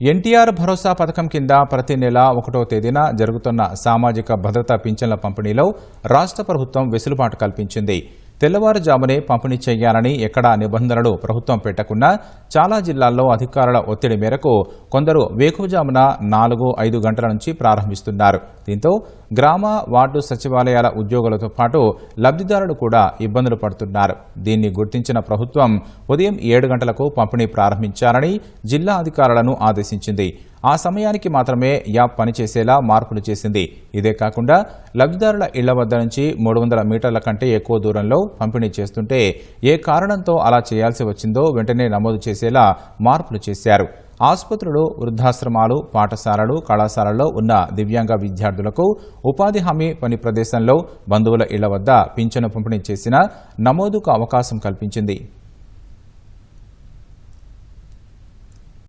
ఎన్టీఆర్ భరోసా పథకం కింద ప్రతి నెల ఒకటో తేదీన జరుగుతున్న సామాజిక భద్రతా పింఛన్ల పంపిణీలో రాష్ట్ర ప్రభుత్వం వెసులుబాటు కల్పించింది. తెల్లవారుజామునే పంపిణీ చేయాలని ఎక్కడా నిబంధనలు ప్రభుత్వం పెట్టకున్నా చాలా జిల్లాల్లో అధికారుల ఒత్తిడి మేరకు కొందరు వేకువజామున నాలుగు ఐదు గంటల నుంచి ప్రారంభిస్తున్నారు. దీంతో గ్రామ వార్డు సచివాలయాల ఉద్యోగులతో పాటు లబ్ధిదారులు కూడా ఇబ్బందులు పడుతున్నారు. దీన్ని గుర్తించిన ప్రభుత్వం ఉదయం ఏడు గంటలకు పంపిణీ ప్రారంభించాలని జిల్లా అధికారులను ఆదేశించింది. ఆ సమయానికి మాత్రమే యాప్ పనిచేసేలా మార్పులు చేసింది. ఇదే కాకుండా లబ్ధిదారుల ఇళ్ళ వద్ద నుంచి మూడు వందల మీటర్ల కంటే ఎక్కువ దూరంలో పంపిణీ చేస్తుంటే ఏ కారణంతో అలా చేయాల్సి వచ్చిందో వెంటనే నమోదు చేసేలా మార్పులు చేశారు. ఆసుపత్రులు వృద్ధాశ్రమాలు పాఠశాలలు కళాశాలల్లో ఉన్న దివ్యాంగ విద్యార్థులకు ఉపాధి హామీ పని ప్రదేశంలో బంధువుల ఇళ్ళ వద్ద పింఛను పంపిణీ చేసిన నమోదుకు అవకాశం కల్పించింది.